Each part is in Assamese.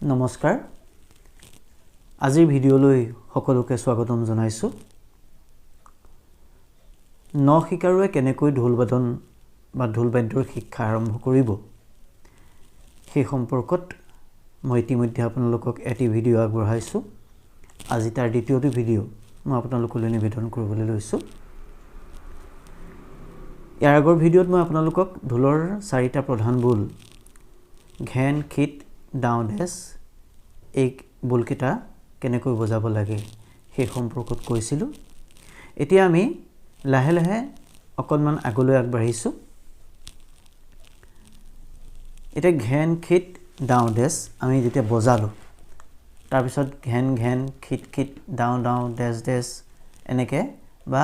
নমস্কাৰ। আজিৰ ভিডিঅ'লৈ সকলোকে স্বাগতম জনাইছোঁ। ন শিকাৰুৱে কেনেকৈ ঢোল বাদন বা ঢোল বাদ্যৰ শিক্ষা আৰম্ভ কৰিব? সেই সম্পৰ্কত মই ইতিমধ্যে আপোনালোকক এটি ভিডিঅ' আগবঢ়াইছোঁ। আজি তাৰ দ্বিতীয়টো ভিডিঅ' মই আপোনালোকলৈ নিবেদন কৰিবলৈ লৈছোঁ। ইয়াৰ আগৰ ভিডিঅ'ত মই আপোনালোকক ঢোলৰ চাৰিটা প্ৰধান বোল ঘেন খিত ডাও ডেছ এই বোলকেইটা কেনেকৈ বজাব লাগে সেই সম্পৰ্কত কৈছিলোঁ। এতিয়া আমি লাহে লাহে অকণমান আগলৈ আগবাঢ়িছোঁ। এতিয়া ঘেন খিত ডাও ডেছ আমি যেতিয়া বজালোঁ তাৰপিছত ঘেন ঘেন খিত খিত ডাও ডাও ডেছ ডেছ এনেকৈ বা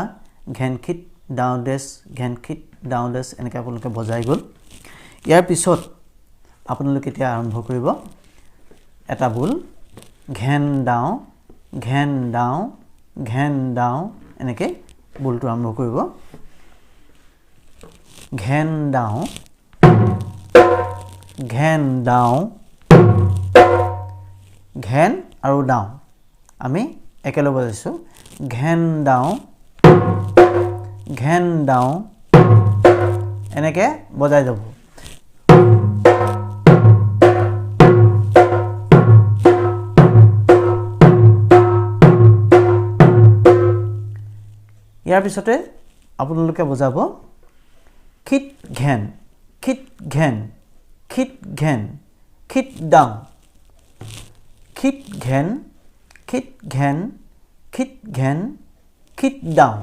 ঘেন খিত ডাও ডেছ ঘেন খিত ডাও ডেছ এনেকৈ আপোনালোকে বজাই গ'ল। ইয়াৰ পিছত আপোনালোকে এতিয়া আৰম্ভ কৰিব। এটা বোল ঘেন ডাও ঘেন ডাও ঘেন ডাও এনেকৈ বোলটো আৰম্ভ কৰিব। ঘেন ডাও ঘেন ডাও ঘেন আৰু ডাও আমি একেলগে বজাইছোঁ ঘেন ডাও ঘেন ডাও এনেকৈ বজাই যাব ইয়াৰ পিছতে আপোনালোকে বজাব খিত ঘেন খিত ঘেন খিত ঘেন খিত ডাং খিত ঘেন খিত ঘেন খিত ঘেন খিত ডাং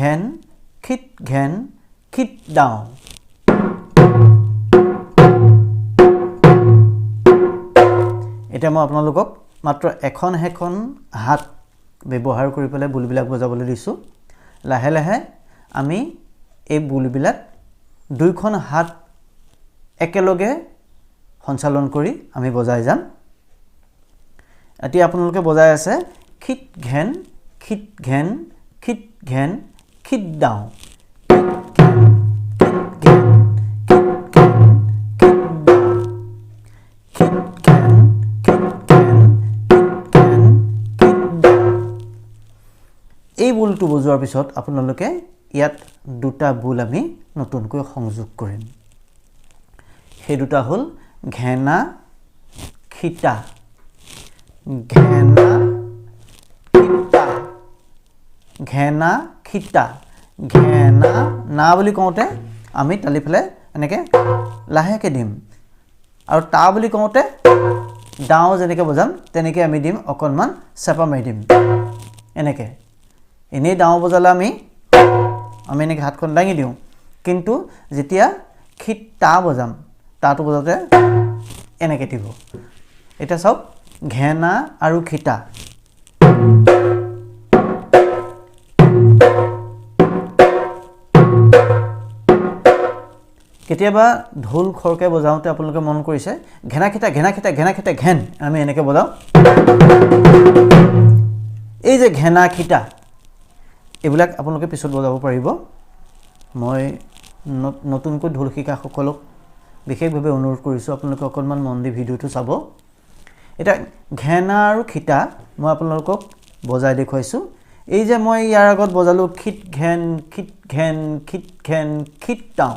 ঘেন খিত ঘেন খিত ডাও এতিয়া মই আপোনালোকক মাত্ৰ এখন এখন হাত ব্যৱহাৰ কৰি পেলাই বোলবিলাক বজাবলৈ দিছোঁ। লাহে লাহে আমি এই বোলবিলাক দুইখন হাত একেলগে সঞ্চালন কৰি আমি বজাই যাম। এতিয়া আপোনালোকে বজাই আছে খিত ঘেন খিত ঘেন খিত ঘেন খিত ডাও এই বোলটো বজোৱাৰ পিছত আপোনালোকে ইয়াত দুটা বোল আমি নতুনকৈ সংযোগ কৰিম সেই দুটা হ'ল ঘেনা খিতা ঘেনা খিতা ঘেনা খিতা ঘেনা না বুলি কওঁতে আমি টালি পেলাই এনেকৈ লাহেকৈ দিম। আৰু তা বুলি কওঁতে ডাও যেনেকৈ বজাম তেনেকৈ আমি দিম অকণমান চেপা মাৰি দিম। এনেকৈ। এনেই ডাও বজালে আমি আমি এনেকৈ হাতখন দাঙি দিওঁ। কিন্তু যেতিয়া খিত তা বজাম তাটো বজাওঁতে এনেকৈ দিব। এতিয়া চাওক ঘেনা আৰু খিতা কেতিয়াবা ঢোল খৰকৈ বজাওঁতে আপোনালোকে মন কৰিছে ঘেনা খিতা ঘেনা খিতা ঘেনা আমি এনেকৈ বজাওঁ। এই যে ঘেনা খিতা এইবিলাক আপোনালোকে পিছত বজাব পাৰিব। মই নতুনকৈ ঢোল শিকাসকলক বিশেষভাৱে অনুৰোধ কৰিছোঁ আপোনালোকে অকণমান মন দি ভিডিঅ'টো চাব। এতিয়া ঘেনা আৰু খিতা মই আপোনালোকক বজাই দেখুৱাইছোঁ। এই যে মই ইয়াৰ আগত বজালোঁ খিত ঘেন খিত ঘেন খিত ঘেন খিত টাও।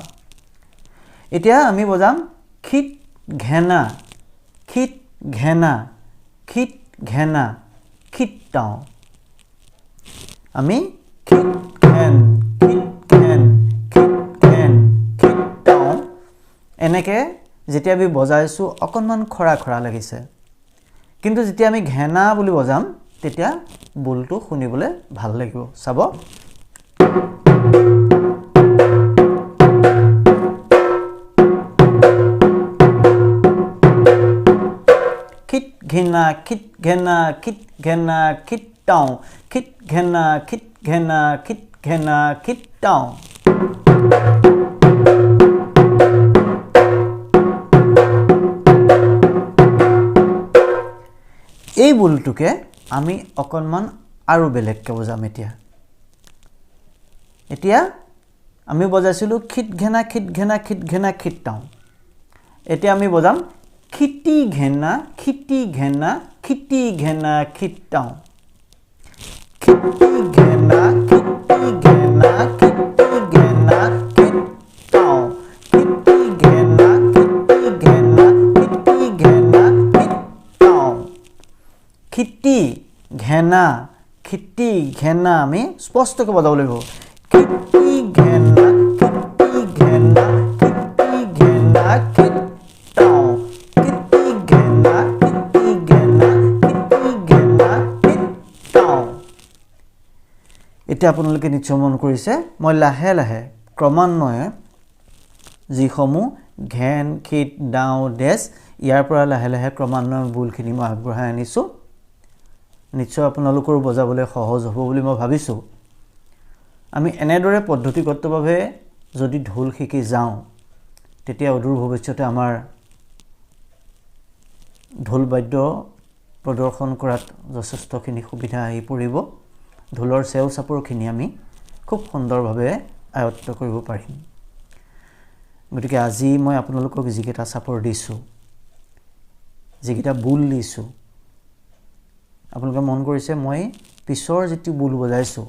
এতিয়া আমি বজাম খিত ঘেনা খিত ঘেনা খিত ঘেনা খিত টাও। আমি খিত ঘেন খিত ঘেন খিত ঘেন খিত টাও। এনেকৈ যেতিয়া আমি বজাইছোঁ অকণমান খৰা খৰা লাগিছে। কিন্তু যেতিয়া আমি ঘেনা বুলি বজাম তেতিয়া বোলটো শুনিবলৈ ভাল লাগিব। চাব। খিত ঘেনা খিত ঘেনা খিত ঘেনা খিত টাও। খিত ঘেনা খিত ঘেনা খিত ঘেনা খিত টাও। এই বোলটোকে আমি অকণমান আৰু বেলেগকৈ বজাম এতিয়া। এতিয়া আমি বজাইছিলোঁ খিত ঘেনা খিত ঘেনা খিত ঘেনা, খিত টাওঁ। এতিয়া আমি বজাম খিতি ঘেনা খিতি ঘেনা খিতি ঘেনা, খিত টাওঁ। খিতি ঘেনা খিতি ঘেনা খিটি ঘেনা খিটি ঘেনা আমি স্পষ্টকৈ বজাব লাগিব। খিটি ঘেনা খিটি ঘেনা খিটি ঘেনা খিট টাও খিটি ঘেনা খিটি ঘেনা খিটি ঘেনা খিট টাও এতিয়া আপোনালোকে নিশ্চয় মন কৰিছে মই লাহে লাহে ক্ৰমান্বয়ে যিসমূহ ঘেন খিট ডাও ডেছ ইয়াৰ পৰা লাহে লাহে ক্ৰমান্বয়ে বোলখিনি মই আগবঢ়াই আনিছোঁ। নিশ্চয় আপোনালোকৰো বজাবলৈ সহজ হ'ব বুলি মই ভাবিছোঁ। আমি এনেদৰে পদ্ধতিগতভাৱে যদি ঢোল শিকি যাওঁ তেতিয়া অদূৰ ভৱিষ্যতে আমাৰ ঢোল বাদ্য প্ৰদৰ্শন কৰাত যথেষ্টখিনি সুবিধা আহি পৰিব। ঢোলৰ চেও চাপৰখিনি আমি খুব সুন্দৰভাৱে আয়ত্ব কৰিব পাৰিম। গতিকে আজি মই আপোনালোকক যিকেইটা চাপৰ দিছোঁ যিকেইটা বোল দিছোঁ আপোনালোকে মন কৰিছে মই পিছৰ যিটো বোল বজাইছোঁ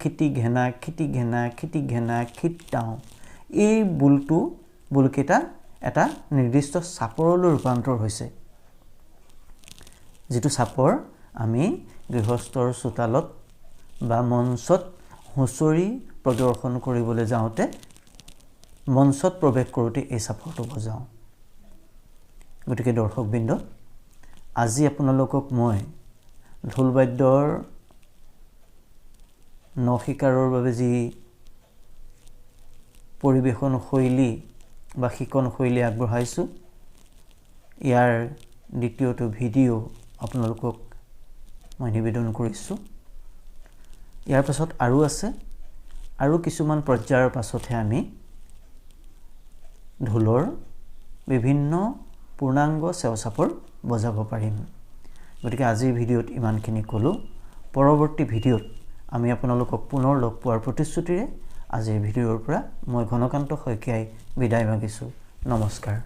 খিটি ঘেনা খিটি ঘেনা খিটি ঘেনা খিট টাও এই বোলটো বোলকেইটা এটা নিৰ্দিষ্ট চাপৰলৈ ৰূপান্তৰ হৈছে। যিটো চাপৰ আমি গৃহস্থৰ চোতালত বা মঞ্চত হুঁচৰি প্ৰদৰ্শন কৰিবলৈ যাওঁতে মঞ্চত প্ৰৱেশ কৰোঁতে এই চাপৰটো বজাওঁ। গতিকে দৰ্শকবৃন্দ আজি আপোনালোকক মই ঢোল বাদ্যৰ ন শিকাৰৰ বাবে যি পৰিৱেশন শৈলী বা শিকন শৈলী আগবঢ়াইছোঁ ইয়াৰ দ্বিতীয়টো ভিডিঅ' আপোনালোকক মই নিবেদন কৰিছোঁ। ইয়াৰ পাছত আৰু আছে আৰু কিছুমান পৰ্যায়ৰ পাছতহে আমি ঢোলৰ বিভিন্ন পূৰ্ণাংগ চেওচাপৰ বজাব পাৰিম। গতিকে আজিৰ ভিডিঅ'ত ইমানখিনি ক'লোঁ। পৰৱৰ্তী ভিডিঅ'ত আমি আপোনালোকক পুনৰ লগ পোৱাৰ প্ৰতিশ্ৰুতিৰে আজিৰ ভিডিঅ'ৰ পৰা মই ঘনকান্ত শইকীয়াই বিদায় মাগিছোঁ। নমস্কাৰ।